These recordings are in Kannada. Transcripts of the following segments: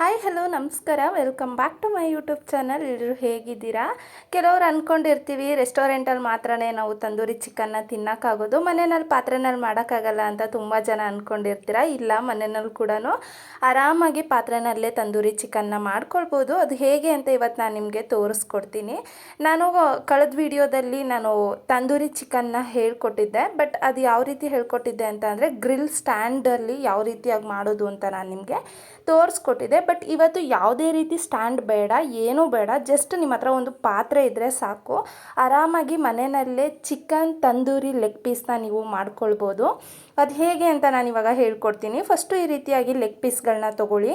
ಹಾಯ್ ಹಲೋ ನಮಸ್ಕಾರ. Welcome back to my YouTube channel ಎಲ್ಲರೂ ಹೇಗಿದ್ದೀರಾ? ಕೆಲವ್ರು ಅಂದ್ಕೊಂಡಿರ್ತೀವಿ ರೆಸ್ಟೋರೆಂಟಲ್ಲಿ ಮಾತ್ರನೇ ನಾವು ತಂದೂರಿ ಚಿಕನ್ನ ತಿನ್ನೋಕ್ಕಾಗೋದು ಮನೆಯಲ್ಲಿ ಪಾತ್ರೆನಲ್ಲಿ ಮಾಡೋಕ್ಕಾಗಲ್ಲ ಅಂತ ತುಂಬ ಜನ ಅಂದ್ಕೊಂಡಿರ್ತೀರ ಇಲ್ಲ ಮನೆಯಲ್ಲಿ ಕೂಡ ಆರಾಮಾಗಿ ಪಾತ್ರೆನಲ್ಲೇ ತಂದೂರಿ ಚಿಕನ್ನ ಮಾಡ್ಕೊಳ್ಬೋದು. ಅದು ಹೇಗೆ ಅಂತ ಇವತ್ತು ನಾನು ನಿಮಗೆ ತೋರಿಸ್ಕೊಡ್ತೀನಿ. ನಾನು ಕಳೆದ ವಿಡಿಯೋದಲ್ಲಿ ನಾನು ತಂದೂರಿ ಚಿಕನ್ನ ಹೇಳ್ಕೊಟ್ಟಿದ್ದೆ ಬಟ್ ಅದು ಯಾವ ರೀತಿ ಹೇಳ್ಕೊಟ್ಟಿದ್ದೆ ಅಂತ ಅಂದರೆ ಗ್ರಿಲ್ ಸ್ಟ್ಯಾಂಡಲ್ಲಿ ಯಾವ ರೀತಿಯಾಗಿ ಮಾಡೋದು ಅಂತ ನಾನು ನಿಮಗೆ ತೋರಿಸ್ಕೊಟ್ಟಿದ್ದೆ ಬಟ್ ಇವತ್ತು ಯಾವುದೇ ರೀತಿ ಸ್ಟ್ಯಾಂಡ್ ಬೇಡ, ಏನೂ ಬೇಡ. ಜಸ್ಟ್ ನಿಮ್ಮ ಹತ್ರ ಒಂದು ಪಾತ್ರೆ ಇದ್ದರೆ ಸಾಕು. ಆರಾಮಾಗಿ ಮನೆಯಲ್ಲೇ ಚಿಕನ್ ತಂದೂರಿ ಲೆಗ್ ಪೀಸ್ನ ನೀವು ಮಾಡ್ಕೊಳ್ಬೋದು. ಅದು ಹೇಗೆ ಅಂತ ನಾನು ಇವಾಗ ಹೇಳ್ಕೊಡ್ತೀನಿ. ಫಸ್ಟು ಈ ರೀತಿಯಾಗಿ ಲೆಗ್ ಪೀಸ್ಗಳನ್ನ ತೊಗೊಳ್ಳಿ.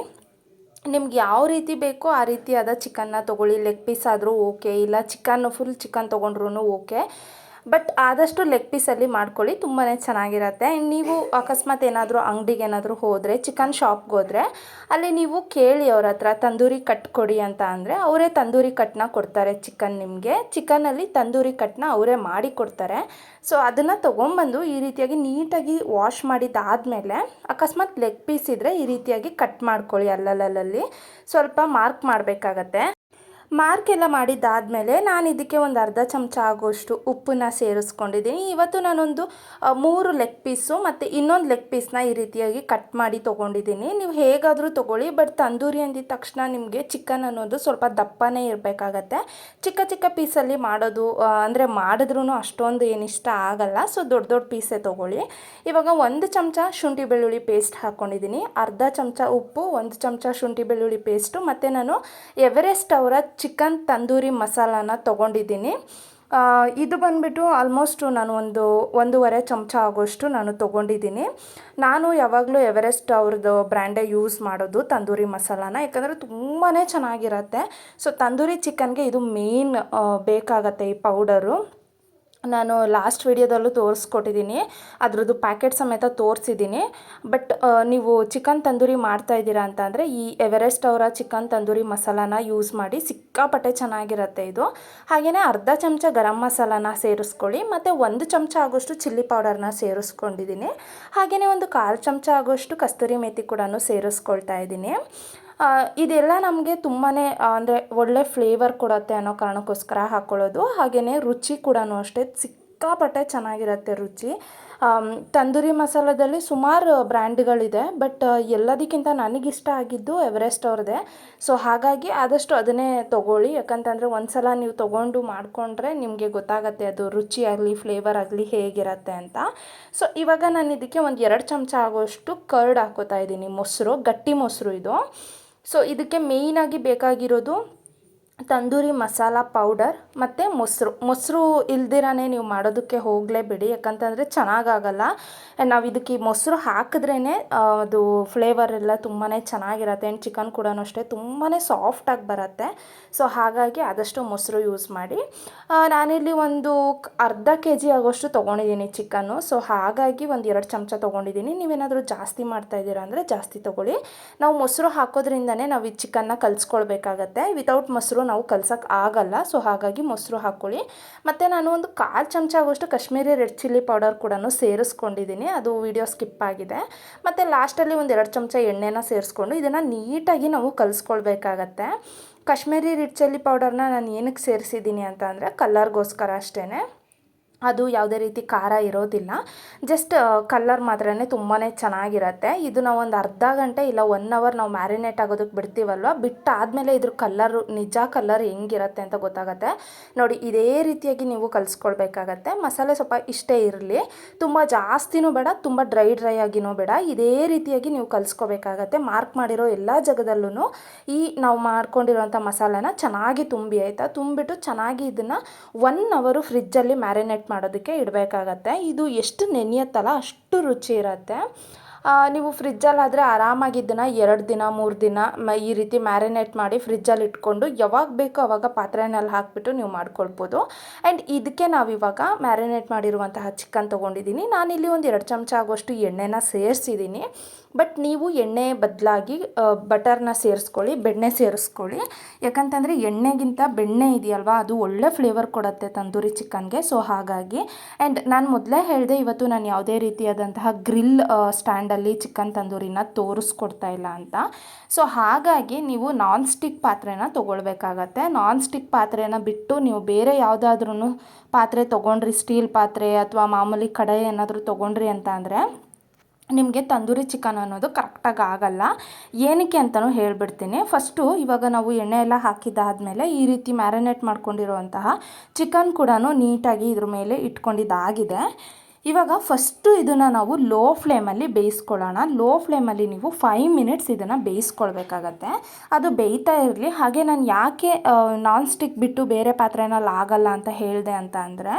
ನಿಮ್ಗೆ ಯಾವ ರೀತಿ ಬೇಕೋ ಆ ರೀತಿಯಾದ ಚಿಕನ್ನ ತೊಗೊಳ್ಳಿ. ಲೆಗ್ ಪೀಸ್ ಆದರೂ ಓಕೆ, ಇಲ್ಲ ಚಿಕನ್ ಫುಲ್ ಚಿಕನ್ ತೊಗೊಂಡ್ರೂ ಓಕೆ. ಬಟ್ ಆದಷ್ಟು ಲೆಗ್ ಪೀಸಲ್ಲಿ ಮಾಡ್ಕೊಳ್ಳಿ ತುಂಬಾ ಚೆನ್ನಾಗಿರತ್ತೆ. ನೀವು ಅಕಸ್ಮಾತ್ ಏನಾದರೂ ಅಂಗಡಿಗೆ ಏನಾದರೂ ಹೋದರೆ, ಚಿಕನ್ ಶಾಪ್ಗೆ ಹೋದರೆ, ಅಲ್ಲಿ ನೀವು ಕೇಳಿ ಅವ್ರ ಹತ್ರ, ತಂದೂರಿ ಕಟ್ ಕೊಡಿ ಅಂತ ಅಂದರೆ, ಅವರೇ ತಂದೂರಿ ಕಟ್ನ ಕೊಡ್ತಾರೆ ಚಿಕನ್ ನಿಮಗೆ. ಚಿಕನಲ್ಲಿ ತಂದೂರಿ ಕಟ್ನ ಅವರೇ ಮಾಡಿ ಕೊಡ್ತಾರೆ. ಸೊ ಅದನ್ನು ತೊಗೊಂಬಂದು ಈ ರೀತಿಯಾಗಿ ನೀಟಾಗಿ ವಾಶ್ ಮಾಡಿದ್ದಾದಮೇಲೆ, ಅಕಸ್ಮಾತ್ ಲೆಗ್ ಪೀಸ್ ಇದ್ದರೆ ಈ ರೀತಿಯಾಗಿ ಕಟ್ ಮಾಡ್ಕೊಳ್ಳಿ ಅಲ್ಲಲ್ಲಲ್ಲಿ. ಸ್ವಲ್ಪ ಮಾರ್ಕ್ ಮಾಡಬೇಕಾಗತ್ತೆ. ಮಾರ್ಕ್ ಎಲ್ಲ ಮಾಡಿದ್ದಾದಮೇಲೆ ನಾನು ಇದಕ್ಕೆ ಒಂದು ಅರ್ಧ ಚಮಚ ಆಗೋಷ್ಟು ಉಪ್ಪನ್ನ ಸೇರಿಸ್ಕೊಂಡಿದ್ದೀನಿ. ಇವತ್ತು ನಾನೊಂದು ಮೂರು ಲೆಗ್ ಪೀಸು ಮತ್ತು ಇನ್ನೊಂದು ಲೆಗ್ ಪೀಸ್ನ ಈ ರೀತಿಯಾಗಿ ಕಟ್ ಮಾಡಿ ತೊಗೊಂಡಿದ್ದೀನಿ. ನೀವು ಹೇಗಾದರೂ ತೊಗೊಳ್ಳಿ ಬಟ್ ತಂದೂರಿ ಅಂದಿದ ತಕ್ಷಣ ನಿಮಗೆ ಚಿಕನ್ ಅನ್ನೋದು ಸ್ವಲ್ಪ ದಪ್ಪನೇ ಇರಬೇಕಾಗತ್ತೆ. ಚಿಕ್ಕ ಚಿಕ್ಕ ಪೀಸಲ್ಲಿ ಮಾಡೋದು ಅಂದರೆ ಮಾಡಿದ್ರೂ ಅಷ್ಟೊಂದು ಏನಿಷ್ಟ ಆಗಲ್ಲ ಸೊ ದೊಡ್ಡ ದೊಡ್ಡ ಪೀಸೇ ತೊಗೊಳ್ಳಿ. ಇವಾಗ ಒಂದು ಚಮಚ ಶುಂಠಿ ಬೆಳ್ಳುಳ್ಳಿ ಪೇಸ್ಟ್ ಹಾಕ್ಕೊಂಡಿದ್ದೀನಿ ಅರ್ಧ ಚಮಚ ಉಪ್ಪು, ಒಂದು ಚಮಚ ಶುಂಠಿ ಬೆಳ್ಳುಳ್ಳಿ ಪೇಸ್ಟು ಮತ್ತು ನಾನು ಎವರೆಸ್ಟ್ ಅವರ ಚಿಕನ್ ತಂದೂರಿ ಮಸಾಲಾನ ತೊಗೊಂಡಿದ್ದೀನಿ. ಇದು ಬಂದುಬಿಟ್ಟು ಆಲ್ಮೋಸ್ಟು ನಾನು ಒಂದು ಒಂದೂವರೆ ಚಮಚ ಆಗೋಷ್ಟು ನಾನು ತೊಗೊಂಡಿದ್ದೀನಿ. ನಾನು ಯಾವಾಗಲೂ ಎವರೆಸ್ಟ್ ಅವ್ರದ್ದು ಬ್ರ್ಯಾಂಡೇ ಯೂಸ್ ಮಾಡೋದು ತಂದೂರಿ ಮಸಾಲಾನ, ಯಾಕಂದರೆ ತುಂಬಾ ಚೆನ್ನಾಗಿರತ್ತೆ. ಸೊ ತಂದೂರಿ ಚಿಕನ್ಗೆ ಇದು ಮೇನ್ ಬೇಕಾಗತ್ತೆ ಈ ಪೌಡರು ನಾನು ಲಾಸ್ಟ್ ವಿಡಿಯೋದಲ್ಲೂ ತೋರಿಸ್ಕೊಟ್ಟಿದ್ದೀನಿ ಅದರದ್ದು ಪ್ಯಾಕೆಟ್ ಸಮೇತ ತೋರಿಸಿದ್ದೀನಿ ಬಟ್ ನೀವು ಚಿಕನ್ ತಂದೂರಿ ಮಾಡ್ತಾ ಇದ್ದೀರಾ ಅಂತ ಅಂದರೆ ಈ ಎವರೆಸ್ಟ್ ಅವರ ಚಿಕನ್ ತಂದೂರಿ ಮಸಾಲಾನ ಯೂಸ್ ಮಾಡಿ ಸಿಕ್ಕಾಪಟ್ಟೆ ಚೆನ್ನಾಗಿರುತ್ತೆ ಇದು. ಹಾಗೆಯೇ ಅರ್ಧ ಚಮಚ ಗರಂ ಮಸಾಲಾನ ಸೇರಿಸ್ಕೊಳ್ಳಿ, ಮತ್ತು ಒಂದು ಚಮಚ ಆಗೋಷ್ಟು ಚಿಲ್ಲಿ ಪೌಡರ್ನ ಸೇರಿಸ್ಕೊಂಡಿದ್ದೀನಿ ಹಾಗೆಯೇ ಒಂದು ಕಾಲು ಚಮಚ ಆಗೋಷ್ಟು ಕಸ್ತೂರಿ ಮೇಥಿ ಕೂಡ ಸೇರಿಸ್ಕೊಳ್ತಾ ಇದ್ದೀನಿ. ಇದೆಲ್ಲ ನಮಗೆ ತುಂಬಾ ಅಂದರೆ ಒಳ್ಳೆ ಫ್ಲೇವರ್ ಕೊಡುತ್ತೆ ಅನ್ನೋ ಕಾರಣಕ್ಕೋಸ್ಕರ ಹಾಕ್ಕೊಳ್ಳೋದು ಹಾಗೆಯೇ ರುಚಿ ಕೂಡ ಅಷ್ಟೇ. ಸಿಕ್ಕಾಪಟ್ಟೆ ಚೆನ್ನಾಗಿರುತ್ತೆ ರುಚಿ. ತಂದೂರಿ ಮಸಾಲದಲ್ಲಿ ಸುಮಾರು ಬ್ರ್ಯಾಂಡ್ಗಳಿದೆ, ಬಟ್ ಎಲ್ಲದಕ್ಕಿಂತ ನನಗಿಷ್ಟ ಆಗಿದ್ದು ಎವರೆಸ್ಟ್ ಅವ್ರದ್ದೇ. ಸೊ, ಹಾಗಾಗಿ ಆದಷ್ಟು ಅದನ್ನೇ ತೊಗೊಳ್ಳಿ. ಯಾಕಂತಂದರೆ ಒಂದು ಸಲ ನೀವು ತೊಗೊಂಡು ಮಾಡಿಕೊಂಡ್ರೆ ನಿಮಗೆ ಗೊತ್ತಾಗತ್ತೆ ಅದು ರುಚಿ ಆಗಲಿ ಫ್ಲೇವರ್ ಆಗಲಿ ಹೇಗಿರತ್ತೆ ಅಂತ. ಸೊ, ಇವಾಗ ನಾನು ಇದಕ್ಕೆ ಒಂದು ಎರಡು ಚಮಚ ಆಗೋಷ್ಟು ಕರ್ಡ್ ಹಾಕೋತಾ ಇದ್ದೀನಿ. ಮೊಸರು, ಗಟ್ಟಿ ಮೊಸರು ಇದು. ಸೊ ಇದಕ್ಕೆ ಮೇಯ್ನಾಗಿ ಬೇಕಾಗಿರೋದು ತಂದೂರಿ ಮಸಾಲ ಪೌಡರ್ ಮತ್ತು ಮೊಸರು. ಮೊಸರು ಇಲ್ದಿರಾನೇ ನೀವು ಮಾಡೋದಕ್ಕೆ ಹೋಗಲೇಬೇಡಿ ಯಾಕಂತಂದರೆ ಚೆನ್ನಾಗಾಗಲ್ಲ. ನಾವು ಇದಕ್ಕೆ ಮೊಸರು ಹಾಕಿದ್ರೇ ಅದು ಫ್ಲೇವರ್ ಎಲ್ಲ ತುಂಬಾ ಚೆನ್ನಾಗಿರತ್ತೆ. ಆ್ಯಂಡ್ ಚಿಕನ್ ಕೂಡ ಅಷ್ಟೇ ತುಂಬಾ ಸಾಫ್ಟಾಗಿ ಬರುತ್ತೆ. ಸೊ ಹಾಗಾಗಿ ಆದಷ್ಟು ಮೊಸರು ಯೂಸ್ ಮಾಡಿ. ನಾನಿಲ್ಲಿ ಒಂದು ಅರ್ಧ ಕೆ ಜಿ ಆಗೋಷ್ಟು ತೊಗೊಂಡಿದ್ದೀನಿ ಚಿಕನ್ನು ಸೊ ಹಾಗಾಗಿ ಒಂದು ಎರಡು ಚಮಚ ತೊಗೊಂಡಿದ್ದೀನಿ. ನೀವೇನಾದರೂ ಜಾಸ್ತಿ ಮಾಡ್ತಾ ಇದ್ದೀರಾ ಅಂದರೆ ಜಾಸ್ತಿ ತೊಗೊಳ್ಳಿ. ನಾವು ಮೊಸರು ಹಾಕೋದ್ರಿಂದನೇ ನಾವು ಈ ಚಿಕನ್ನ ಕಲಿಸ್ಕೊಳ್ಬೇಕಾಗತ್ತೆ. ವಿತೌಟ್ ಮೊಸರು ನಾವು ಕಲ್ಸೋಕ್ಕೆ ಆಗಲ್ಲ. ಸೊ ಹಾಗಾಗಿ ಮೊಸರು ಹಾಕ್ಕೊಳ್ಳಿ ಮತ್ತು ನಾನು ಒಂದು ಕಾಲು ಚಮಚ ಆಗೋಷ್ಟು ಕಾಶ್ಮೀರಿ ರೆಡ್ ಚಿಲ್ಲಿ ಪೌಡರ್ ಕೂಡ ಸೇರಿಸ್ಕೊಂಡಿದ್ದೀನಿ. ಅದು ವಿಡಿಯೋ ಸ್ಕಿಪ್ ಆಗಿದೆ. ಮತ್ತು ಲಾಸ್ಟಲ್ಲಿ ಒಂದು ಎರಡು ಚಮಚ ಎಣ್ಣೆನ ಸೇರಿಸ್ಕೊಂಡು ಇದನ್ನು ನೀಟಾಗಿ ನಾವು ಕಲಿಸ್ಕೊಳ್ಬೇಕಾಗತ್ತೆ. ಕಾಶ್ಮೀರಿ ರೆಡ್ ಚಿಲ್ಲಿ ಪೌಡರ್ನ ನಾನು ಏನಕ್ಕೆ ಸೇರಿಸಿದ್ದೀನಿ ಅಂತ ಅಂದರೆ ಕಲರ್ಗೋಸ್ಕರ ಅಷ್ಟೇ ಅದು ಯಾವುದೇ ರೀತಿ ಖಾರ ಇರೋದಿಲ್ಲ. ಜಸ್ಟ್ ಕಲ್ಲರ್ ಮಾತ್ರನೇ ತುಂಬಾ ಚೆನ್ನಾಗಿರತ್ತೆ. ಇದು ನಾವು ಒಂದು ಅರ್ಧ ಗಂಟೆ ಇಲ್ಲ ಒನ್ ಅವರ್ ನಾವು ಮ್ಯಾರಿನೇಟ್ ಆಗೋದಕ್ಕೆ ಬಿಡ್ತೀವಲ್ವ? ಬಿಟ್ಟಾದಮೇಲೆ ಇದ್ರ ಕಲ್ಲರು ನಿಜ ಕಲ್ಲರ್ ಹೆಂಗಿರತ್ತೆ ಅಂತ ಗೊತ್ತಾಗತ್ತೆ. ನೋಡಿ, ಇದೇ ರೀತಿಯಾಗಿ ನೀವು ಕಲಿಸ್ಕೊಳ್ಬೇಕಾಗತ್ತೆ. ಮಸಾಲೆ ಸ್ವಲ್ಪ ಇಷ್ಟೇ ಇರಲಿ. ತುಂಬ ಜಾಸ್ತಿನೂ ಬೇಡ, ತುಂಬ ಡ್ರೈ ಡ್ರೈ ಆಗಿನೂ ಬೇಡ. ಇದೇ ರೀತಿಯಾಗಿ ನೀವು ಕಲಿಸ್ಕೋಬೇಕಾಗತ್ತೆ. ಮಾರ್ಕ್ ಮಾಡಿರೋ ಎಲ್ಲ ಜಾಗದಲ್ಲೂ ಈ ನಾವು ಮಾಡ್ಕೊಂಡಿರೋಂಥ ಮಸಾಲೆನ ಚೆನ್ನಾಗಿ ತುಂಬಿ, ಆಯಿತಾ? ತುಂಬಿಟ್ಟು ಚೆನ್ನಾಗಿ ಇದನ್ನು ಒನ್ ಅವರು ಫ್ರಿಜ್ಜಲ್ಲಿ ಮ್ಯಾರಿನೇಟ್ ಮಾಡೋದಕ್ಕೆ ಇಡಬೇಕಾಗತ್ತೆ. ಇದು ಎಷ್ಟು ನೆನೆಯುತ್ತಲ್ಲ ಅಷ್ಟು ರುಚಿ ಇರುತ್ತೆ. ನೀವು ಫ್ರಿಜ್ಜಲ್ಲಾದರೆ ಆರಾಮಾಗಿ ಆರಾಮಾಗಿದ್ದನ್ನು ಎರಡು ದಿನ, ಮೂರು ದಿನ ಮ, ಈ ರೀತಿ ಮ್ಯಾರಿನೇಟ್ ಮಾಡಿ ಫ್ರಿಜ್ಜಲ್ಲಿ ಇಟ್ಕೊಂಡು ಯಾವಾಗ ಬೇಕೋ ಅವಾಗ ಪಾತ್ರೆನಲ್ಲಿ ಹಾಕಿಬಿಟ್ಟು ನೀವು ಮಾಡ್ಕೊಳ್ಬೋದು. ಆ್ಯಂಡ್ ಇದಕ್ಕೆ ನಾವಿವಾಗ ಮ್ಯಾರಿನೇಟ್ ಮಾಡಿರುವಂತಹ ಚಿಕನ್ ತೊಗೊಂಡಿದ್ದೀನಿ. ನಾನಿಲ್ಲಿ ಒಂದು ಎರಡು ಚಮಚ ಆಗೋಷ್ಟು ಎಣ್ಣೆನ ಸೇರಿಸಿದ್ದೀನಿ. ಬಟ್ ನೀವು ಎಣ್ಣೆ ಬದಲಾಗಿ ಬಟರ್ನ ಸೇರಿಸ್ಕೊಳ್ಳಿ, ಬೆಣ್ಣೆ ಸೇರಿಸ್ಕೊಳ್ಳಿ. ಯಾಕಂತಂದರೆ ಎಣ್ಣೆಗಿಂತ ಬೆಣ್ಣೆ ಇದೆಯಲ್ವಾ, ಅದು ಒಳ್ಳೆ ಫ್ಲೇವರ್ ಕೊಡುತ್ತೆ ತಂದೂರಿ ಚಿಕನ್ಗೆ. ಸೊ ಹಾಗಾಗಿ ಆ್ಯಂಡ್ ನಾನು ಮೊದಲೇ ಹೇಳಿದೆ ಇವತ್ತು ನಾನು ಯಾವುದೇ ರೀತಿಯಾದಂತಹ ಗ್ರಿಲ್ ಸ್ಟ್ಯಾಂಡಲ್ಲಿ ಚಿಕನ್ ತಂದೂರಿನ ತೋರಿಸ್ಕೊಡ್ತಾ ಇಲ್ಲ ಅಂತ. ಸೊ ಹಾಗಾಗಿ ನೀವು ನಾನ್ ಸ್ಟಿಕ್ ಪಾತ್ರೆನ ತೊಗೊಳ್ಬೇಕಾಗತ್ತೆ. ನಾನ್ ಸ್ಟಿಕ್ ಪಾತ್ರೆನ ಬಿಟ್ಟು ನೀವು ಬೇರೆ ಯಾವುದಾದ್ರೂ ಪಾತ್ರೆ ತೊಗೊಂಡ್ರಿ, ಸ್ಟೀಲ್ ಪಾತ್ರೆ ಅಥವಾ ಮಾಮೂಲಿ ಕಡಾಯಿ ಏನಾದರೂ ತೊಗೊಂಡ್ರಿ ಅಂತ ಅಂದರೆ ನಿಮಗೆ ತಂದೂರಿ ಚಿಕನ್ ಅನ್ನೋದು ಕರೆಕ್ಟಾಗಿ ಆಗಲ್ಲ. ಏನಕ್ಕೆ ಅಂತಲೂ ಹೇಳ್ಬಿಡ್ತೀನಿ. ಫಸ್ಟು ಇವಾಗ ನಾವು ಎಣ್ಣೆ ಎಲ್ಲ ಹಾಕಿದ್ದಾದಮೇಲೆ ಈ ರೀತಿ ಮ್ಯಾರಿನೇಟ್ ಮಾಡ್ಕೊಂಡಿರುವಂತಹ ಚಿಕನ್ ಕೂಡ ನೀಟಾಗಿ ಇದ್ರ ಮೇಲೆ ಇಟ್ಕೊಂಡಿದ್ದಾಗಿದೆ. ಇವಾಗ ಫಸ್ಟು ಇದನ್ನು ನಾವು ಲೋ ಫ್ಲೇಮಲ್ಲಿ ಬೇಯಿಸ್ಕೊಳ್ಳೋಣ. ಲೋ ಫ್ಲೇಮಲ್ಲಿ ನೀವು ಫೈವ್ ಮಿನಿಟ್ಸ್ ಇದನ್ನು ಬೇಯಿಸ್ಕೊಳ್ಬೇಕಾಗತ್ತೆ. ಅದು ಬೇಯ್ತಾ ಇರಲಿ. ಹಾಗೆ ನಾನು ಯಾಕೆ ನಾನ್ ಸ್ಟಿಕ್ ಬಿಟ್ಟು ಬೇರೆ ಪಾತ್ರೆನಲ್ಲಿ ಆಗಲ್ಲ ಅಂತ ಹೇಳಿದೆ ಅಂತ ಅಂದರೆ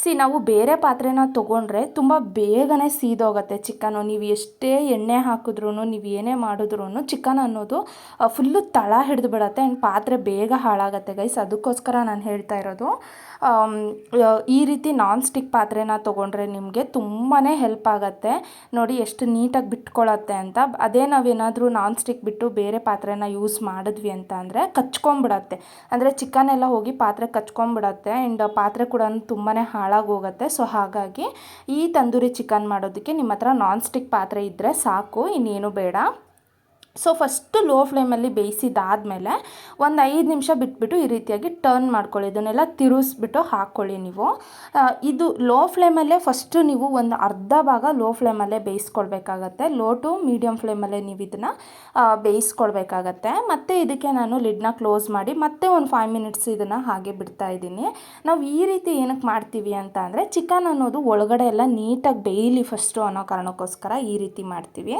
ಸಿ ನಾವು ಬೇರೆ ಪಾತ್ರೆನ ತೊಗೊಂಡ್ರೆ ತುಂಬ ಬೇಗನೆ ಸೀದೋಗುತ್ತೆ ಚಿಕನು. ನೀವು ಎಷ್ಟೇ ಎಣ್ಣೆ ಹಾಕಿದ್ರೂ ನೀವು ಏನೇ ಮಾಡಿದ್ರೂ ಚಿಕನ್ ಅನ್ನೋದು ಫುಲ್ಲು ತಳ ಹಿಡಿದು ಬಿಡತ್ತೆ ಆ್ಯಂಡ್ ಪಾತ್ರೆ ಬೇಗ ಹಾಳಾಗತ್ತೆ ಗೈಸ್ ಅದಕ್ಕೋಸ್ಕರ ನಾನು ಹೇಳ್ತಾ ಇರೋದು ಈ ರೀತಿ ನಾನ್ ಸ್ಟಿಕ್ ಪಾತ್ರೆನ ತೊಗೊಂಡ್ರೆ ನಿಮಗೆ ತುಂಬಾ ಹೆಲ್ಪ್ ಆಗುತ್ತೆ. ನೋಡಿ ಎಷ್ಟು ನೀಟಾಗಿ ಬಿಟ್ಕೊಳತ್ತೆ ಅಂತ. ಅದೇ ನಾವೇನಾದರೂ ನಾನ್ ಸ್ಟಿಕ್ ಬಿಟ್ಟು ಬೇರೆ ಪಾತ್ರೆನ ಯೂಸ್ ಮಾಡಿದ್ವಿ ಅಂತ ಅಂದರೆ ಕಚ್ಕೊಂಬಿಡತ್ತೆ. ಅಂದರೆ ಚಿಕನ್ ಎಲ್ಲ ಹೋಗಿ ಪಾತ್ರೆ ಕಚ್ಕೊಂಬಿಡತ್ತೆ ಆ್ಯಂಡ್ ಪಾತ್ರೆ ಕೂಡ ತುಂಬಾ ಹಾಳಾಗೋಗುತ್ತೆ. ಸೊ ಹಾಗಾಗಿ ಈ ತಂದೂರಿ ಚಿಕನ್ ಮಾಡೋದಕ್ಕೆ ನಿಮ್ಮ ಹತ್ರ ನಾನ್ ಸ್ಟಿಕ್ ಪಾತ್ರೆ ಇದ್ದರೆ ಸಾಕು, ಇನ್ನೇನು ಬೇಡ. ಸೊ ಫಸ್ಟು ಲೋ ಫ್ಲೇಮಲ್ಲಿ ಬೇಯಿಸಿದಾದಮೇಲೆ ಒಂದು ಐದು ನಿಮಿಷ ಬಿಟ್ಬಿಟ್ಟು ಈ ರೀತಿಯಾಗಿ ಟರ್ನ್ ಮಾಡ್ಕೊಳ್ಳಿ. ಇದನ್ನೆಲ್ಲ ತಿರುಗಿಸ್ಬಿಟ್ಟು ಹಾಕ್ಕೊಳ್ಳಿ ನೀವು. ಇದು ಲೋ ಫ್ಲೇಮಲ್ಲೇ ಫಸ್ಟು ನೀವು ಒಂದು ಅರ್ಧ ಭಾಗ ಲೋ ಫ್ಲೇಮಲ್ಲೇ ಬೇಯಿಸ್ಕೊಳ್ಬೇಕಾಗತ್ತೆ. ಲೋ ಟು ಮೀಡಿಯಮ್ ಫ್ಲೇಮಲ್ಲೇ ನೀವು ಇದನ್ನು ಬೇಯಿಸ್ಕೊಳ್ಬೇಕಾಗತ್ತೆ. ಮತ್ತು ಇದಕ್ಕೆ ನಾನು ಲಿಡ್ನ ಕ್ಲೋಸ್ ಮಾಡಿ ಮತ್ತೆ ಒಂದು ಫೈವ್ ಮಿನಿಟ್ಸ್ ಇದನ್ನು ಹಾಗೆ ಬಿಡ್ತಾ ಇದ್ದೀನಿ. ನಾವು ಈ ರೀತಿ ಏನಕ್ಕೆ ಮಾಡ್ತೀವಿ ಅಂತ ಅಂದರೆ ಚಿಕನ್ ಅನ್ನೋದು ಒಳಗಡೆ ಎಲ್ಲ ನೀಟಾಗಿ ಬೇಯಲಿ ಫಸ್ಟು ಅನ್ನೋ ಕಾರಣಕ್ಕೋಸ್ಕರ ಈ ರೀತಿ ಮಾಡ್ತೀವಿ.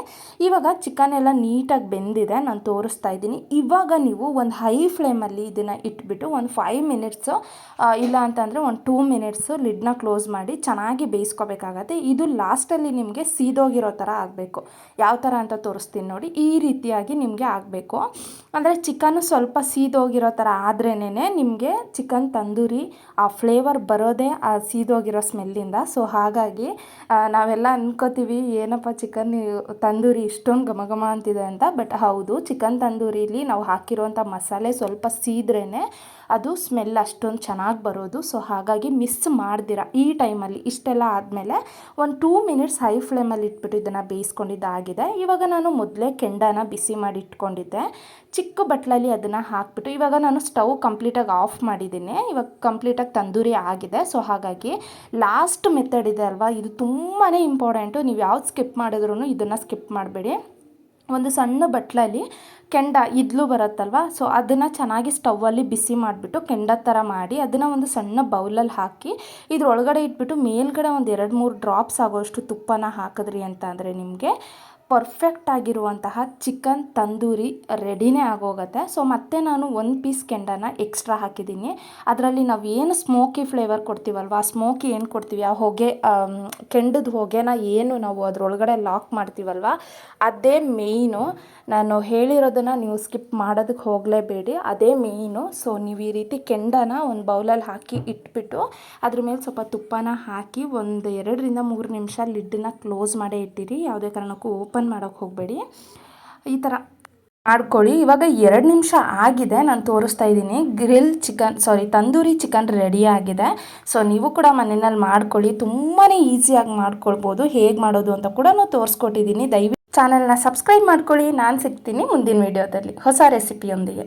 ಇವಾಗ ಚಿಕನ್ ಎಲ್ಲ ನೀಟಾಗಿ ಬೆಂದಿದೆ, ನಾನು ತೋರಿಸ್ತಾ ಇದ್ದೀನಿ. ಇವಾಗ ನೀವು ಒಂದು ಹೈ ಫ್ಲೇಮಲ್ಲಿ ಇದನ್ನು ಇಟ್ಬಿಟ್ಟು ಒಂದು ಫೈವ್ ಮಿನಿಟ್ಸು ಇಲ್ಲ ಅಂತಂದರೆ ಒಂದು ಟೂ ಮಿನಿಟ್ಸು ಲಿಡ್ನ ಕ್ಲೋಸ್ ಮಾಡಿ ಚೆನ್ನಾಗಿ ಬೇಯಿಸ್ಕೋಬೇಕಾಗತ್ತೆ. ಇದು ಲಾಸ್ಟಲ್ಲಿ ನಿಮಗೆ ಸೀದೋಗಿರೋ ಥರ ಆಗಬೇಕು. ಯಾವ ಥರ ಅಂತ ತೋರಿಸ್ತೀನಿ ನೋಡಿ. ಈ ರೀತಿಯಾಗಿ ನಿಮಗೆ ಆಗಬೇಕು. ಅಂದರೆ ಚಿಕನ್ನು ಸ್ವಲ್ಪ ಸೀದೋಗಿರೋ ಥರ ಆದ್ರೇ ನಿಮಗೆ ಚಿಕನ್ ತಂದೂರಿ ಆ ಫ್ಲೇವರ್ ಬರೋದೇ ಆ ಸೀದೋಗಿರೋ ಸ್ಮೆಲ್ಲಿಂದ ಸೊ ಹಾಗಾಗಿ ನಾವೆಲ್ಲ ಅನ್ಕೋತೀವಿ, ಏನಪ್ಪ ಚಿಕನ್ ತಂದೂರಿ ಇಷ್ಟೊಂದು ಘಮ ಘಮ ಅಂತಿದೆ ಅಂತ. ಬಟ್ ಹೌದು, ಚಿಕನ್ ತಂದೂರಿಲಿ ನಾವು ಹಾಕಿರುವಂಥ ಮಸಾಲೆ ಸ್ವಲ್ಪ ಸೀದ್ರೇ ಅದು ಸ್ಮೆಲ್ ಅಷ್ಟೊಂದು ಚೆನ್ನಾಗಿ ಬರೋದು. ಸೊ ಹಾಗಾಗಿ ಮಿಸ್ ಮಾಡ್ದಿರ ಈ ಟೈಮಲ್ಲಿ. ಇಷ್ಟೆಲ್ಲ ಆದಮೇಲೆ ಒಂದು ಟೂ ಮಿನಿಟ್ಸ್ ಹೈ ಫ್ಲೇಮಲ್ಲಿ ಇಟ್ಬಿಟ್ಟು ಇದನ್ನು ಬೇಯಿಸ್ಕೊಂಡಿದ್ದಾಗಿದೆ. ಇವಾಗ ನಾನು ಮೊದಲೇ ಕೆಂಡನ ಬಿಸಿ ಮಾಡಿ ಇಟ್ಕೊಂಡಿದ್ದೆ. ಚಿಕ್ಕ ಬಟ್ಲಲ್ಲಿ ಅದನ್ನು ಹಾಕ್ಬಿಟ್ಟು ಇವಾಗ ನಾನು ಸ್ಟವ್ ಕಂಪ್ಲೀಟಾಗಿ ಆಫ್ ಮಾಡಿದ್ದೀನಿ. ಇವಾಗ ಕಂಪ್ಲೀಟಾಗಿ ತಂದೂರಿ ಆಗಿದೆ. ಸೊ ಹಾಗಾಗಿ ಲಾಸ್ಟ್ ಮೆಥಡ್ ಇದೆ ಅಲ್ವಾ? ಇದು ತುಂಬಾ ಇಂಪಾರ್ಟೆಂಟು. ನೀವು ಯಾವ್ದು ಸ್ಕಿಪ್ ಮಾಡಿದ್ರೂ ಇದನ್ನು ಸ್ಕಿಪ್ ಮಾಡಬೇಡಿ. ಒಂದು ಸಣ್ಣ ಬಟ್ಲಲ್ಲಿ ಕೆಂಡ ಇದ್ಲು ಬರುತ್ತಲ್ವ? ಸೊ ಅದನ್ನು ಚೆನ್ನಾಗಿ ಸ್ಟವ್ವಲ್ಲಿ ಬಿಸಿ ಮಾಡಿಬಿಟ್ಟು ಕೆಂಡ ಥರ ಮಾಡಿ ಅದನ್ನು ಒಂದು ಸಣ್ಣ ಬೌಲಲ್ಲಿ ಹಾಕಿ ಇದ್ರೊಳಗಡೆ ಇಟ್ಬಿಟ್ಟು ಮೇಲ್ಗಡೆ ಒಂದು ಎರಡು ಮೂರು ಡ್ರಾಪ್ಸ್ ಆಗೋಷ್ಟು ತುಪ್ಪನ ಹಾಕಿದ್ರಿ ಅಂತ ಅಂದರೆ ನಿಮಗೆ ಪರ್ಫೆಕ್ಟ್ ಆಗಿರುವಂತಹ ಚಿಕನ್ ತಂದೂರಿ ರೆಡಿನೇ ಆಗೋಗುತ್ತೆ. ಸೊ ಮತ್ತೆ ನಾನು ಒಂದು ಪೀಸ್ ಕೆಂಡನ ಎಕ್ಸ್ಟ್ರಾ ಹಾಕಿದ್ದೀನಿ. ಅದರಲ್ಲಿ ನಾವು ಏನು ಸ್ಮೋಕಿ ಫ್ಲೇವರ್ ಕೊಡ್ತೀವಲ್ವ? ಆ ಸ್ಮೋಕಿ ಏನು ಕೊಡ್ತೀವಿ? ಆ ಹೊಗೆ ಕೆಂಡದ ಹೊಗೆನ ಏನು ನಾವು ಅದರೊಳಗಡೆ ಲಾಕ್ ಮಾಡ್ತೀವಲ್ವ? ಅದೇ ಮೇಯ್ನು ನಾನು ಹೇಳಿರೋದನ್ನು ನೀವು ಸ್ಕಿಪ್ ಮಾಡೋದಕ್ಕೆ ಹೋಗಲೇಬೇಡಿ. ಅದೇ ಮೇಯ್ನು ಸೊ ನೀವು ಈ ರೀತಿ ಕೆಂಡನ ಒಂದು ಬೌಲಲ್ಲಿ ಹಾಕಿ ಇಟ್ಬಿಟ್ಟು ಅದ್ರ ಮೇಲೆ ಸ್ವಲ್ಪ ತುಪ್ಪನ ಹಾಕಿ ಒಂದು ಎರಡರಿಂದ ಮೂರು ನಿಮಿಷ ಲಿಡ್ಡನ್ನ ಕ್ಲೋಸ್ ಮಾಡೇ ಇಟ್ಟಿರಿ. ಯಾವುದೇ ಕಾರಣಕ್ಕೂ ಓಪನ್ ಓಪನ್ ಮಾಡೋಕ್ಕೆ ಹೋಗಬೇಡಿ. ಈ ಥರ ಮಾಡ್ಕೊಳ್ಳಿ. ಇವಾಗ ಎರಡು ನಿಮಿಷ ಆಗಿದೆ. ನಾನು ತೋರಿಸ್ತಾ ಇದ್ದೀನಿ. Grill chicken, sorry, tandoori chicken ready ಆಗಿದೆ. ಸೊ, ನೀವು ಕೂಡ ಮನೆಯಲ್ಲಿ ಮಾಡ್ಕೊಳ್ಳಿ. ತುಂಬಾ ಈಸಿಯಾಗಿ ಮಾಡ್ಕೊಳ್ಬೋದು. ಹೇಗೆ ಮಾಡೋದು ಅಂತ ಕೂಡ ನಾನು ತೋರಿಸ್ಕೊಟ್ಟಿದ್ದೀನಿ. ದಯವಿಟ್ಟು ಚಾನಲ್ನ ಸಬ್ಸ್ಕ್ರೈಬ್ ಮಾಡ್ಕೊಳ್ಳಿ. ನಾನು ಸಿಗ್ತೀನಿ ಮುಂದಿನ ವೀಡಿಯೋದಲ್ಲಿ. ಹೊಸ ರೆಸಿಪಿಯೊಂದಿಗೆ.